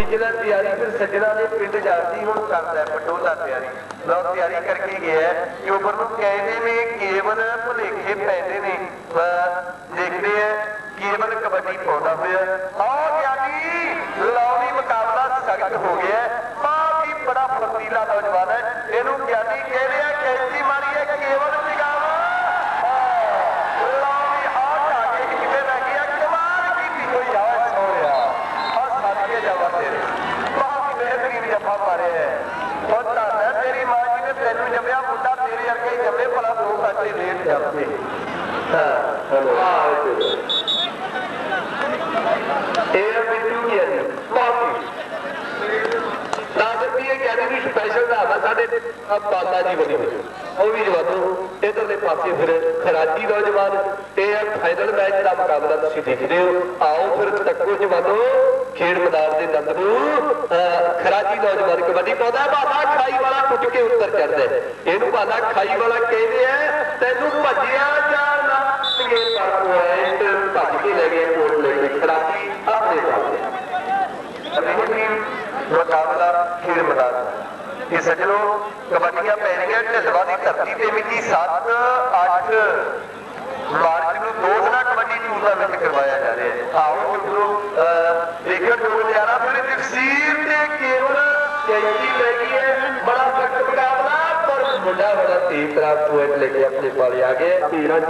ਜਿਹੜਾ ਤਿਆਰੀ ਫਿਰ ਸੱਜਣਾ ਦੇ ਪਿੰਡ ਜਾਂਦੀ ਹੁਣ ਕਰਦਾ ਪਟੋਲਾ ਤਿਆਰੀ। ਲੋ ਤਿਆਰੀ ਕਰਕੇ ਗਿਆ ਕਿ ਉੱਪਰ ਨੂੰ ਕਹਿੰਦੇ ਨੇ ਕੇਵਲ ਭੁਲੇਖੇ ਪੈਂਦੇ ਨੇ। ਦੇਖਦੇ ਆ ਕੇਵਲ ਕਬੱਡੀ ਪਾਉਂਦਾ ਹੋਇਆ। ਆਹ ਗਿਆਨੀ ਲੌਲੀ ਮੁਕਾਬਲਾ ਸਖਤ ਹੋ ਗਿਆ ਮਾਂ ਵੀ ਬੜਾ ਫਰਤੀਲਾ ਨੌਜਵਾਨ ਹੈ। ਇਹਨੂੰ ਗਿਆਨੀ ਕਹਿੰਦੇ ਆ ਕੈਂਚੀ ਮਾਰੀ ਹੈ ਕੇਵਲ ਨਿਗਾਹ ਲੌਲੀ ਆ ਜਾ ਕੇ ਕਿਤੇ ਲੱਗ ਗਿਆ ਕਮਾਲ ਕੀਤੀ ਹੋਈ ਆ ਓਏ ਸੋਹਰਿਆ ਆ ਸਾਥੀਏ ਜਾਵਾ ਤੇਰੇ ਬਹੁਤ ਬਿਹਤਰੀਨ ਜੱਫਾ ਮਾਰਿਆ ਹੈ ਉਹ ਤਾਂ ਹੈ ਤੇਰੀ ਮਾਂ ਜੀ ਨੇ ਤੈਨੂੰ ਜੰਮਿਆ ਮੁੰਡਾ ਤੇਰੇ ਵਰਗੇ ਹੀ ਜੰਮੇ ਭਲਾ ਦੋ ਬੱਚੇ ਲੇਟ ਜਾਂਦੇ ਹਾਂ ਵਾਹ ਇਹ ਬਿੱਟੂ ਕੀ ਹੈ ਜੀ ਬਹੁਤ ਲਾਜ਼ਮੀ ਹੈ ਕਿ ਅੱਜ ਵੀ ਸਪੈਸ਼ਲ ਦਾ ਵਾ ਜੀ ਬਣੀ ਉਹ ਵੀ ਜਵਾਨੋ ਇਧਰਲੇ ਪਾਸੇ ਫਿਰ ਖਰਾਜੀ ਨੌਜਵਾਨ, ਇਹ ਹੈ ਫਾਈਨਲ ਮੈਚ ਦਾ ਮੁਕਾਬਲਾ ਤੁਸੀਂ ਦੇਖਦੇ ਹੋ। ਆਓ ਫਿਰ ਤੱਕੋ ਜਵਾਨੋ ਖੇਡ ਮੈਦਾਨ ਦੇ ਨੰਦ ਨੂੰ ਖਰਾਜੀ ਨੌਜਵਾਨ ਕਬੱਡੀ ਪਾਉਂਦਾ ਬਾਲਾ ਖਾਈ ਵਾਲਾ ਟੁੱਟ ਕੇ ਉੱਤਰ ਚੜਦਾ ਇਹਨੂੰ ਬਾਲਾ ਖਾਈ ਵਾਲਾ ਕਹਿੰਦੇ ਆ, ਤੈਨੂੰ ਭੱਜਿਆ ਜਾਣਾ। ਤੇ ਪਰ ਪੁਆਇੰਟ ਭੱਜ ਕੇ ਲੈ ਗਿਆ ਕੋਟ ਲੈ ਕੇ। ਖਰਾਜੀ ਆਪਣੇ ਪਾਸੇ ਅਭਿਨੇਤਰੀ ਮੁਕਾਬਲਾ ਖੇਡ ਮੈਦਾਨ ਦਾ। ਸੱਜਣੋ ਕਬੱਡੀਆਂ ਪੈ ਰਹੀਆਂ ਢਿੱਲਵਾ ਦੀ ਧਰਤੀ ਤੇ ਮਿਤੀ 7 8 ਮਾਰਚ ਨੂੰ ਦੋ ਦਿਨਾਂ ਕਬੱਡੀ ਟੂਰਨਾਮੈਂਟ ਕਰਵਾਇਆ ਜਾ ਰਿਹਾ ਹੈ। ਆਓ ਮਿੱਤਰੋ ਅਹ, ਦੇਖਣ ਨਜ਼ਾਰਾ ਫਿਰ ਤਕਸੀਰ ਤੇ ਕੇਵਲ ਕੈਂਚੀ ਲੈ ਗਈ ਹੈ। ਬੜਾ ਸਖਤ ਮੁਕਾਬਲਾ ਪਰ ਮੁੰਡਾ ਬੜਾ ਤੇਜ਼ ਤਰ੍ਹਾਂ ਪੁਆਇੰਟ ਲੈ ਕੇ ਆਪਣੇ ਪਾਲੇ ਆ ਗਿਆ। ਤੀਰਾ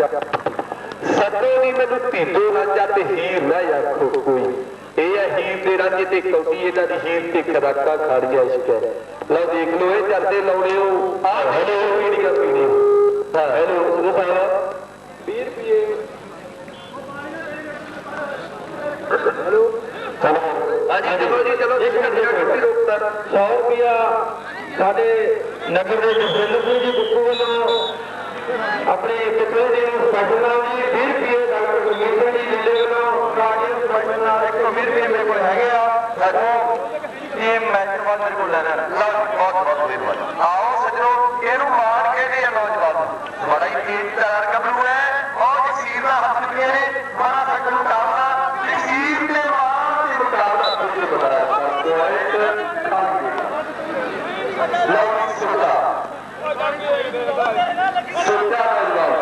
ਸੱਤੋ ਨਹੀਂ ਮੈਨੂੰ ਧੀਦੋ ਰਾਜਾ ਤੇ ਹੀਰ ਨਾ ਆਖੋ ਕੋਈ। ਇਹ ਹੈ ਦੇ ਰਾਜੇ ਤੇ ਕੌਡੀ ਇਹਨਾਂ ਦੀ ਤੇ ਖਰਾਕਾ ਖਾੜੀਆਂ ਇਸ਼ਕ ਲਓ ਦੇਖ ਲਓ, ਇਹ ਚਰਦੇ ਲਾਉਣੇ ਹੋ। ਆ ਹੈਲੋ ਪੀੜੀਆਂ ਪੀੜੀ। ਹਾਂ, ਹੈਲੋ ਉਹ ਸਾਹਿਬ 20 ਰੁਪਏ। ਹੈਲੋ। ਹਾਂਜੀ, ਚਲੋ ਜੀ, ਚਲੋ ਇੱਕ ਮਿੰਟ ਇੱਕ 100 ਰੁਪਿਆ ਸਾਡੇ ਨਗਰ ਦੇ ਜਸਵਿੰਦਰ ਸਿੰਘ ਜੀ ਗੁੱਪੂ ਵੱਲੋਂ ਆਪਣੇ ਪਿਛਲੇ ਦਿਨ ਸਪੈਸ਼ਲ ਨਾਲ ਜੀ 20 ਰੁਪਏ ਡਾਕਟਰ ਗੁਰਮੀਤ ਸਿੰਘ ਜੀ ਕਾਰਡੀਅਨ ਨਾਲ ਇੱਕ ਵੀਰ ਵੀ ਮੇਰੇ ਕੋਲ ਹੈਗੇ ਆ ਸੱਜਣੋ ਇਹ ਮੈਚ ਮੇਰੇ ਕੋਲ ਲੈਣਾ ਲਓ ਬਹੁਤ ਬਹੁਤ ਮਿਹਰਬਾਨੀ ਆਓ ਸੱਜਣੋ ਇਹਨੂੰ ਮਾਰ ਕਹਿੰਦੇ ਆ ਨੌਜਵਾਨ ਬੜਾ ਹੀ ਤੇਜ਼ ਤਰਾਰ ਗੱਭਰੂ ਹੈ ਉਹ ਜਸੀਰ ਦਾ ਹੱਥ ਚੁੱਕਿਆ ਨੇ ਬੜਾ ਸਖਤ ਮੁਕਾਬਲਾ ਜਸੀਰ ਤੇ ਮਾਰ ਤੇ ਮੁਕਾਬਲਾ ਦੂਜੇ ਬਣਾ ਲਓ ਜੀ, ਸੁੱਤਾ ਨੌਜਵਾਨ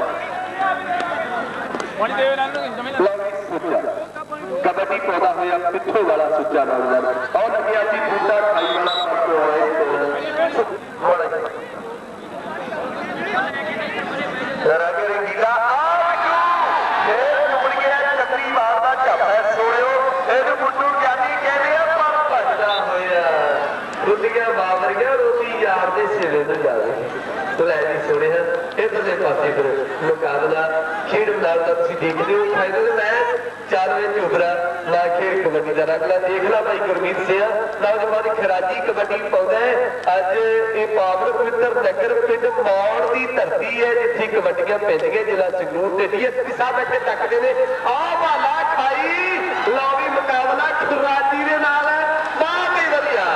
ਹੁਣ ਦੇ ਨਾਲ ਨੂੰ ਜ਼ਮੀਨ ਲਓ ਜੀ, ਕਬੱਡੀ ਪਾਉਂਦਾ ਹੋਇਆ, ਪਿੱਛੋਂ ਵਾਲਾ ਸੁੱਚਾ ਨੌਜਵਾਨ ਉਹ ਲੱਗਿਆ ਜੀ, ਬੂਟਾ ਖਾਈ ਵਾਲਾ ਪੱਟੋ ਹੋਏ ਜਰਾ ਕਿ ਰੰਗੀਲਾ ਆ ਬਿੱਟੂ ਇਹ ਨੁਕੜ ਗਿਆ ਚੱਕਰੀ ਮਾਰਦਾ ਝਾਪਾ ਸੋੜਿਓ ਇਹਨੂੰ ਬੁੱਟੂ ਗਿਆਨੀ ਕਹਿੰਦੇ ਆ, ਪਰ ਭੱਜਦਾ ਹੋਇਆ। ਰੁੱਟ ਗਿਆ ਬਾਬਰ ਗਿਆ, ਰੋਟੀ ਯਾਰ ਦੇ ਸਿਰੇ ਨੂੰ ਜਾਵੇ ਤੋ ਲੈ ਜੀ ਸੋੜਿਆ ਇਧਰਲੇ ਪਾਸੇ ਫਿਰ ਮੁਕਾਬਲਾ। ਖੇਡ ਮੈਦਾਨ ਤੁਸੀਂ ਦੇਖਦੇ ਹੋ ਫਾਈਨਲ ਮੈਚ ਚਾਰ ਵਜੇ ਝੁਬਰਾ, ਨਾ ਖੇਡ ਕਬੱਡੀ ਦਾ ਰਗਲਾ ਦੇਖ ਲਾ ਭਾਈ ਗੁਰਮੀਤ ਸਿੰਘ ਨੌਜਵਾਨ ਖਰਾਜੀ ਕਬੱਡੀ ਪਾਉਂਦਾ ਅੱਜ ਇਹ ਪਾਵਨ ਪਵਿੱਤਰ ਨਗਰ ਪਿੰਡ ਮੌੜ ਦੀ ਧਰਤੀ ਹੈ, ਜਿੱਥੇ ਕਬੱਡੀਆਂ ਪੈਂਦੀਆਂ ਜ਼ਿਲ੍ਹਾ ਸੰਗਰੂਰ ਤੇ ਡੀਐਸਪੀ ਸਾਹਿਬ ਇੱਥੇ ਤੱਕਦੇ ਨੇ। ਆਹ ਭਾਲਾ ਖਾਈ, ਲਓ ਵੀ ਮੁਕਾਬਲਾ ਖਰਾਜੀ ਦੇ ਨਾਲ ਹੈ ਬਹੁਤ ਹੀ ਵਧੀਆ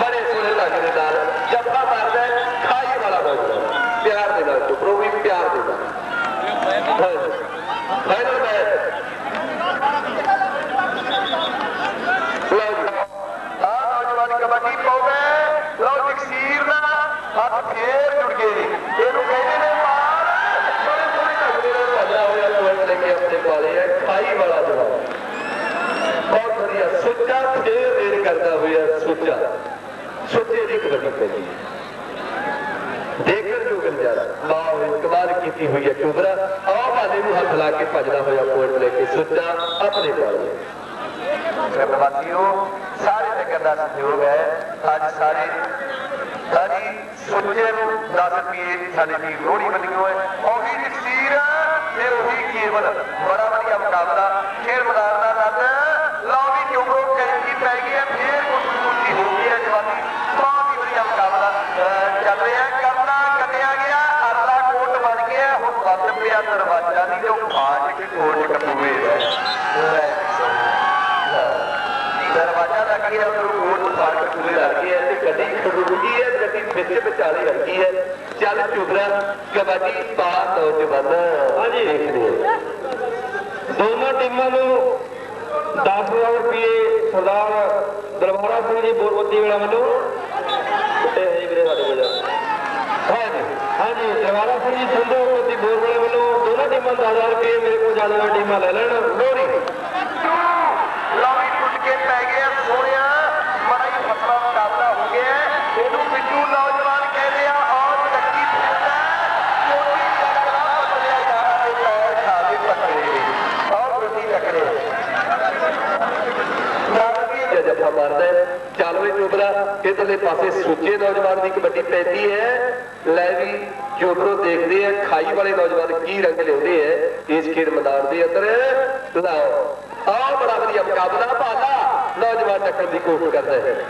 ਬੜੇ ਸੋਹਣੇ ਲੱਗਦੇ ਨਾਲ ਜੱਫਾ ਮਾਰਦਾ ਹੈ ਖਾਈ ਵਾਲਾ ਨੌਜਵਾਨ ਪਿਆਰ ਦੇ ਨਾਲ ਟੁਕਰੋ ਵੀ ਪਿਆਰ ਦੇ ਨਾਲ ਫਾਈਨਲ ਮੈਚ ਲਓ ਜੀ ਆ ਨੌਜਵਾਨ ਕਬੱਡੀ ਪਾਉਂਦਾ ਹੈ। ਲਓ ਜਗਸੀਰ ਦਾ ਹੱਥ ਫੇਰ ਜੁੜ ਗਏ ਨੇ ਇਹਨੂੰ ਕਹਿੰਦੇ ਨੇ ਮਾਰ ਬੜੇ ਸੋਹਣੇ ਲੱਗਦੇ ਨੇ ਭੱਜਾ ਹੋਇਆ ਪੁਆਇੰਟ ਲੈ ਕੇ ਆਪਣੇ ਪਾਲੇ ਹੈ ਖਾਈ ਵਾਲਾ ਜਵਾਬ ਬਹੁਤ ਵਧੀਆ ਸੁੱਚਾ ਫੇਰ ਰੇਡ ਕਰਦਾ ਹੋਇਆ ਸੁੱਚਾ ਸੁੱਚੇ ਦੀ ਕਬੱਡੀ ਪੈਂਦੀ ਹੈ ਦੇਖਣ ਜੋ ਨਜ਼ਾਰਾ ਵਾਹ ਕਮਾਲ ਕੀਤੀ ਹੋਈ ਹੈ ਟੁਬਰਾ ਆਹ ਬਾਲੇ ਨੂੰ ਹੱਥ ਲਾ ਕੇ ਭੱਜਦਾ ਹੋਇਆ ਪੁਆਇੰਟ ਲੈ ਕੇ ਸੁੱਚਾ ਆਪਣੇ ਪਾਲੇ ਕਰਵਾਸੀਓ ਸਾਰੇ ਨਗਰ ਦਾ ਸਹਿਯੋਗ ਹੈ ਅੱਜ ਸਾਰੇ ਸਾਡੀ ਸੁੱਚੇ ਨੂੰ 10 ਰੁਪਏ ਸਾਡੇ ਦੀ ਲੋਹੜੀ ਬਣੀ ਹੋਏ ਉਹੀ ਤਕਸੀਰ ਤੇ ਉਹੀ ਕੇਵਲ ਬੜਾ ਵਧੀਆ ਮੁਕਾਬਲਾ। ਖੇਡ ਮੈਦਾਨ ਦਾ ਰੱਦ। ਲਓ ਵੀ ਕਿਉਂ ਕੈਂਚੀ ਪੈ ਗਈ ਹੈ, ਫੇਰ ਕੁੱਤੀ ਹੋ ਗਈ ਹੈ ਜਵਾਨੀ। ਬਹੁਤ ਹੀ ਵਧੀਆ ਮੁਕਾਬਲਾ ਚੱਲ ਰਿਹਾ ਹੈ। ਕਰਨਾ ਕੱਟਿਆ ਗਿਆ ਅਰਲਾ ਕੋਟ ਬਣ ਗਿਆ। ਹੁਣ ਵੱਧ ਪਿਆ ਦਰਵਾਜ਼ਾ ਨਹੀਂ, ਜੋ ਫਾਟ ਕੋਟ ਕਪੂਏ ਲੈ ਦਰਵਾਜ਼ਾ ਲੱਗ ਗਿਆ ਉਧਰ ਕੋਟ ਫਾਟ ਕਪੂਏ ਲੱਗ ਗਿਆ ਤੇ ਗੱਡੀ ਖੜੂਗੀ ਹੈ ਗੱਡੀ ਵਿੱਚ ਵਿਚਾਲੇ ਲੱਗੀ ਹੈ। ਚੱਲ ਚੁਗਰਾ ਕਬੱਡੀ ਪਾ ਨੌਜਵਾਨ ਹਾਂਜੀ। ਦੋਨੋਂ ਟੀਮਾਂ ਨੂੰ 10000 ਰੁਪਏ ਸਰਦਾਰ ਦਰਬਾਰਾ ਸਿੰਘ ਜੀ ਬੋਰਬੱਦੀ ਵਾਲਾ ਵੱਲੋਂ। ਤੇ ਹੈ ਜੀ ਵੀਰੇ ਸਾਡੇ ਕੋਲ ਹਾਂਜੀ ਹਾਂਜੀ ਦਰਬਾਰਾ ਸਿੰਘ ਜੀ ਸੰਧੂ ਬੋਰਬੱਦੀ ਬੋਰ ਵਾਲੇ ਵੱਲੋਂ ਦੋਨਾਂ ਟੀਮਾਂ ਦਾ 1000 ਰੁਪਏ ਮੇਰੇ ਕੋਲ ਜ਼ਿਆਦਾ ਟੀਮਾਂ ਲੈ ਲੈਣ। ਲੋਰੀ ਲੌਰੀ ਟੁੱਟ ਕੇ ਪੈ ਗਿਆ ਸੋਹਣਿਆ। ਮਾਰਦਾ ਹੈ। ਚਾਲਵੇ ਚੋਬਰਾ ਇਧਰਲੇ ਪਾਸੇ ਸੁੱਚੇ ਨੌਜਵਾਨ ਦੀ ਕਬੱਡੀ ਪੈਂਦੀ ਹੈ। ਲੈ ਵੀ ਚੋਬਰੋ ਦੇਖਦੇ ਆ, ਖਾਈ ਵਾਲੇ ਨੌਜਵਾਨ ਕੀ ਰੰਗ ਲਿਆਉਂਦੇ ਆ, ਇਸ ਖੇਡ ਮੈਦਾਨ ਦੇ ਅੰਦਰ। ਲਓ, ਆਹ ਬੜਾ ਵਧੀਆ ਮੁਕਾਬਲਾ, ਭਾਲਾ ਨੌਜਵਾਨ ਟੱਕਰ ਦੀ ਕੋਸ਼ਿਸ਼ ਕਰਦਾ ਹੈ।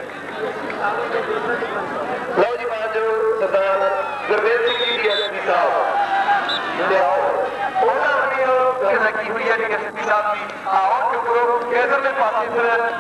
ਲਓ ਜੀ ਬਾਜੋ ਸਰਦਾਰ ਗੁਰਵੇਲ ਸਿੰਘ ਜੀ ਐਸਪੀ ਸਾਹਿਬ। ਲਿਆਓ ਉਹਨਾਂ ਵੱਲੋਂ ਲੱਗੀ ਹੋਈ ਹੈ ਐਸਪੀ ਸਾਹਿਬ ਦੀ। ਆਓ ਚੁੱਕੋ ਇਧਰਲੇ ਪਾਸੇ ਫਿਰ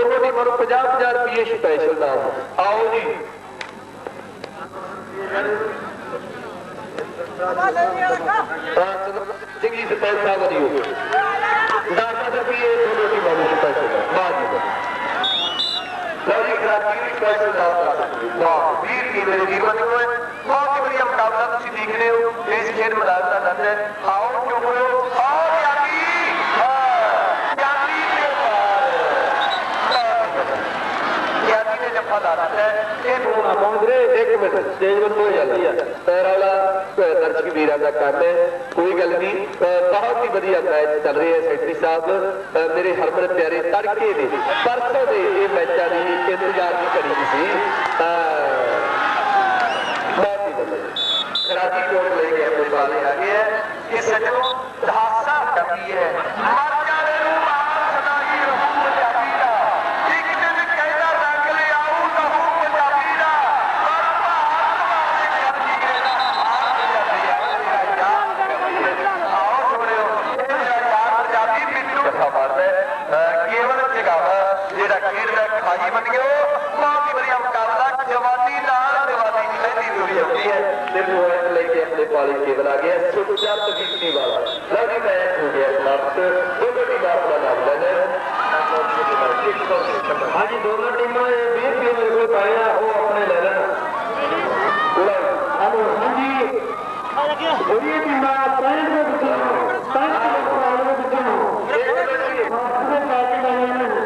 ਸਾਹਿਬ ਵੱਲੋਂ ਦੋ ਰੋਟੀ ਮਰੋ 50 50 ਰੁਪਏ ਸਪੈਸ਼ਲ ਨਾਮ ਆਓ ਜੀ। ਸਿੰਘ ਜੀ ਸਪੈਸ਼ਲ ਸਾਹਿਬ ਵੱਲੋਂ 10 ਰੁਪਏ ਦੋ ਰੋਟੀ ਮਰੋ ਸਪੈਸ਼ਲ ਬਾਅਦ ਲਓ ਜੀ ਕਰਾਚੀ ਸਪੈਸ਼ਲ ਨਾਮ ਵਾਹ ਵੀਰ ਕੀ ਮੇਰੇ ਜੀਵਨ ਨੂੰ ਬਹੁਤ ਵਧੀਆ ਮੁਕਾਬਲਾ ਤੁਸੀਂ ਦੇਖ ਰਹੇ ਹੋ। ਇਸ ਖੇਡ ਮੈਦਾਨ ਦਾ ਆਨੰਦ ਹੈ ਆਓ ਚੁੱਕੋ ਆਓ ਯਾਰੀ ਹਾਂ ਯਾਰੀ ਦੇ ਪਾਰ ਯਾਰੀ ਨੇ ਜੱਫਾ ਲਾ ਦਿੱਤਾ ਹੈ ਇਹ ਹੁਣ ਪਹੁੰਚ ਰਹੇ ਇੱਕ ਮਿੰਟ ਸਟੇਜ ਵੱਲ ਹੋ ਜਾਂਦੀ ਵੀਰਾਂ ਦਾ ਕੰਮ ਹੈ। ਕੋਈ ਗੱਲ ਨਹੀਂ ਬਹੁਤ ਹੀ ਵਧੀਆ ਮੈਚ ਚੱਲ ਰਿਹਾ ਹੈ ਸੈਕਟਰੀ ਸਾਹਿਬ। ਮੇਰੇ ਹਰਮਨ ਪਿਆਰੇ ਤੜਕੇ ਦੇ ਪਰਸੋਂ ਦੇ ਇਹ ਮੈਚਾਂ ਦੀ ਇੰਤਜ਼ਾਰ ਦੀ ਕਰੀ ਸੀ। ਅਹ, ਬਹੁਤ ਹੀ ਵਧੀਆ। ਕਰਾਚੀ ਕੋਟ ਲੈ ਕੇ ਆਪਣੇ ਵਾਲੇ ਆ ਗਏ ਹੈ। ਕਿ ਸੱਜਣੋ ਧਾਸਾ ਡੱਬੀ ਹੈ। ਹਾਂਜੀ ਦੋਨੋਂ ਟੀਮਾਂ ਇਹ 20 ਰੁਪਏ ਮੇਰੇ ਕੋਲ ਪਾਏ ਆ, ਉਹ ਆਪਣੇ ਲੈ ਲੈਣ। ਹਲੋ ਹਾਂਜੀ ਜਿਹੜੀਆਂ ਟੀਮਾਂ 65 ਦੇ ਵਿੱਚੋਂ 65 ਦੇ ਮੁਕਾਬਲੇ ਦੇ ਵਿੱਚੋਂ ਆਪਣੇ ਪੈਸੇ ਲੈ ਲੈਣ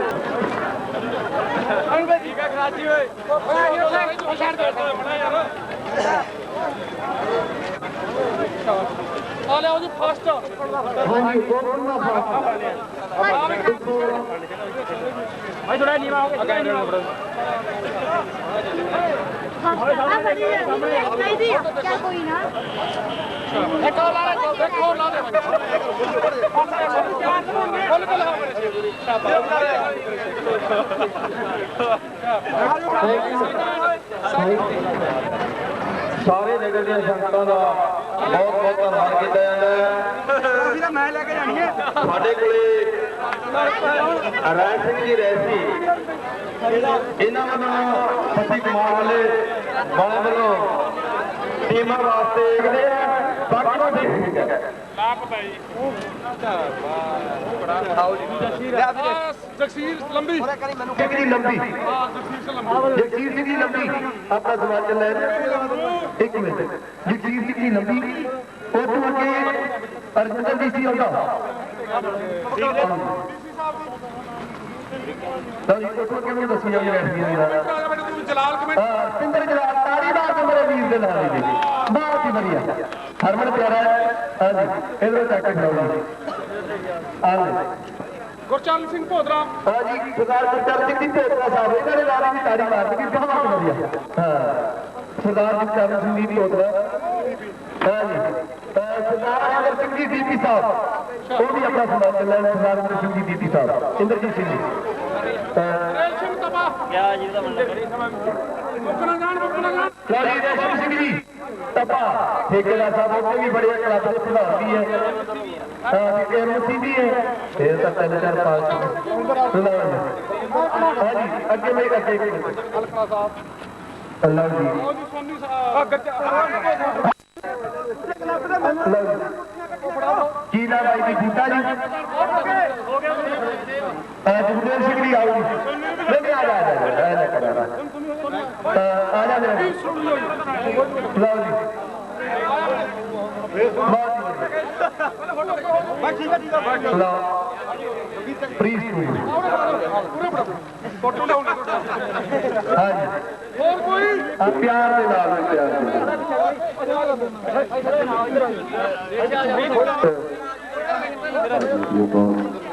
ਆ ਲਿਆਓ ਜੀ ਫਸਟ ਹਾਂਜੀ ਦੋ ਟੀਮਾਂ ਭਾਈ ਥੋੜਾ ਨੀਵਾ ਹੋ ਗਿਆ ਅੱਗੇ ਨੀਵਾ नहीं दिया क्या कोई ना ਇੱਕ ਹੋਰ ਲਾ ਲੈ ਦੇਖੋ ਹੋਰ ਲਾ ਦੇ ਫੁੱਲ ਫੁੱਲ ਸਾਰੇ ਨਗਰ ਦੀਆਂ ਸੰਗਤਾਂ ਦਾ ਬਹੁਤ ਬਹੁਤ ਧੰਨਵਾਦ ਕੀਤਾ ਜਾਂਦਾ ਹੈ। ਮੈਂ ਲੈ ਕੇ ਜਾਣੀ ਹੈ। ਸਾਡੇ ਕੋਲੇ ਰਾਜ ਸਿੰਘ ਜੀ ਰੈਸੀ ਇਹਨਾਂ ਵੱਲੋਂ ਫੱਟੀ ਕੁਮਾਰ ਵਾਲੇ ਵਾਲੇ ਵੱਲੋਂ ਟੀਮਾਂ ਵਾਸਤੇ ਦੇਖਦੇ ਆ। ਬਾਕੀ ਨੂੰ ਠੀਕ ਹੈ। ਜਗਸੀਰ ਲੰਬੀ। ਜਗਸੀਰ ਲੰਬੀ। ਸਿੰਘ ਦੀ ਲੰਬੀ। ਆਪਣਾ ਸਵਾਲ ਚੱਲ ਰਿਹਾ ਇੱਕ ਮਿੰਟ। ਜਗਜੀਤ ਸਿੰਘ ਦੀ ਲੰਬੀ। ਤੋਂ ਅੱਗੇ ਅਰਜਨ ਦੀ ਸੀ ਆਉਂਦਾ। ਤਾਂ ਜੀ ਉਹ ਤੋਂ ਅੱਗੇ ਮੈਨੂੰ ਦੱਸੀ ਜਾਂਦੇ ਰਹਿ ਗਈ ਆ ਜਾ ਤੂੰ ਜਲਾਲ ਕਮੈਂਟ ਹਾਂ ਸਿੰਦਰ ਜਲਾਲ ਤਾੜੀ ਦਾ ਮੇਰੇ ਵੀਰ ਦੇ ਨਾਲ ਜੀ। ਬਹੁਤ ਹੀ ਵਧੀਆ। ਹਰਮਨ ਪਿਆਰਾ ਹੈ। ਹਾਂਜੀ ਇਧਰੋਂ ਚੱਕ ਕੇ ਫੜਾਉਣਾ ਹਾਂ ਗੁਰਚਰਨ ਸਿੰਘ ਭੋਦਰਾ। ਹਾਂਜੀ ਸਰਦਾਰ ਗੁਰਚਰਨ ਸਿੰਘ ਦੀ ਭੇਟਾ ਸਾਹਿਬ ਇਹਨਾਂ ਦੇ ਨਾਲ ਵੀ ਤਾੜੀ ਮਾਰ ਦਿੱਤੀ ਬਹੁਤ ਵਧੀਆ। ਹਾਂ। ਸਰਦਾਰ ਗੁਰਚਰਨ ਸਿੰਘ ਦੀ ਭੇਟਾ ਹਾਂਜੀ ਅਹ ਸਰਦਾਰ ਅਮਰ ਸਿੰਘ ਜੀ ਡੀਪੀ ਸਾਹਿਬ। ਉਹ ਵੀ ਆਪਣਾ ਸਮਾਨ ਚੱਲਣ ਸਰਦਾਰ ਅਮਰ ਸਿੰਘ ਜੀ ਡੀਪੀ ਸਾਹਿਬ। ਇੰਦਰਜੀਤ ਸਿੰਘ ਜੀ। ਅਹ ਰੇਲ ਕਿਆ ਜੀ ਦਾ ਮੰਨ ਲਾਲੀ ਰੇਸ਼ਮ ਸਿੰਘ ਜੀ। ਤਪਾ, ਠੇਕੇਦਾਰ ਸਾਹਿਬ ਉਹ ਵੀ ਬੜੇ ਕਲੱਬ ਦੇ ਪ੍ਰਧਾਨ ਵੀ ਹੈ। ਹਾਂ ਤੇ ਰੂਸੀ ਵੀ ਹੈ। ਫੇਰ ਤਾਂ ਤਿੰਨ, ਚਾਰ ਪਾਸ ਲਓ ਜੀ ਅੱਗੇ ਮੈਂ ਅੱਗੇ ਹਲਕਾ ਸਾਹਿਬ ਲਓ ਜੀ। ਕੀ ਨਾਮ ਹੈ ਜੀ? ਬੂਟਾ ਜੀ? ਜਗਦੇਵ ਸਿੰਘ ਜੀ ਆਓ ਜੀ। ਨਹੀਂ ਆ ਜਾ ਆ ਜਾ ਆ ਜਾ ਕਰ ਆ ਜਾ। ਆ ਜਾ ਮੇਰਾ ਜੀ। ਲਓ। ਲਓ ਪ੍ਰੀਸ ਹਾਂਜੀ ਹੋਰ ਕੋਈ ਆ ਪਿਆਰ ਦੇ ਨਾਲ ਨਾਲ ਪਿਆਰ ਦੇ ਨਾਲ ਇਹ ਬਹੁਤ